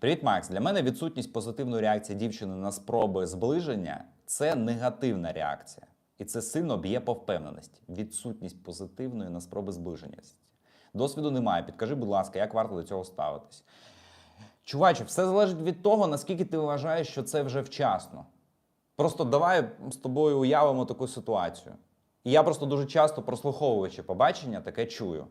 Привіт, Макс. Для мене відсутність позитивної реакції дівчини на спроби зближення це негативна реакція. І це сильно б'є по впевненості. Відсутність позитивної на спроби зближення. Досвіду немає. Підкажи, будь ласка, як варто до цього ставитись? Чуваче, все залежить від того, наскільки ти вважаєш, що це вже вчасно. Просто давай з тобою уявимо таку ситуацію. І я просто дуже часто, прослуховуючи побачення, таке чую.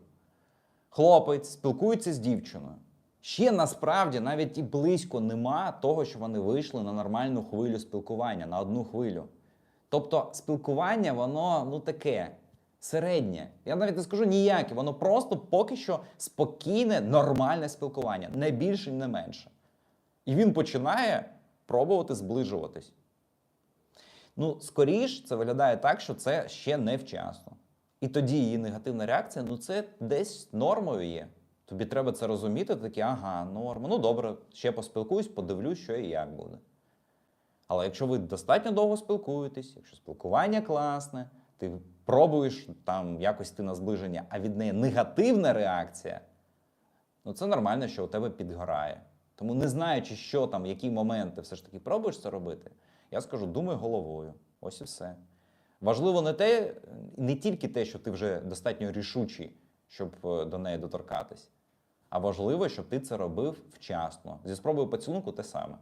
Хлопець спілкується з дівчиною. Ще насправді навіть і близько нема того, що вони вийшли на нормальну хвилю спілкування, на одну хвилю. Тобто спілкування, воно ну таке середнє. Я навіть не скажу ніяке, воно просто поки що спокійне, нормальне спілкування, не більше, не менше. І він починає пробувати зближуватись. Ну, скоріш, це виглядає так, що це ще не вчасно. І тоді її негативна реакція, ну це десь нормою є. Тобі треба це розуміти, такі, ага, норма. Ну добре, ще поспілкуюсь, подивлюсь, що і як буде. Але якщо ви достатньо довго спілкуєтесь, якщо спілкування класне, ти пробуєш там якось ти на зближення, а від неї негативна реакція, ну це нормально, що у тебе підгорає. Тому не знаючи, що там, які моменти все ж таки пробуєш це робити, я скажу, думай головою. Ось і все. Важливо не те, не тільки те, що ти вже достатньо рішучий, щоб е, до неї доторкатись, а важливо, щоб ти це робив вчасно. Зі спробою поцілунку те саме.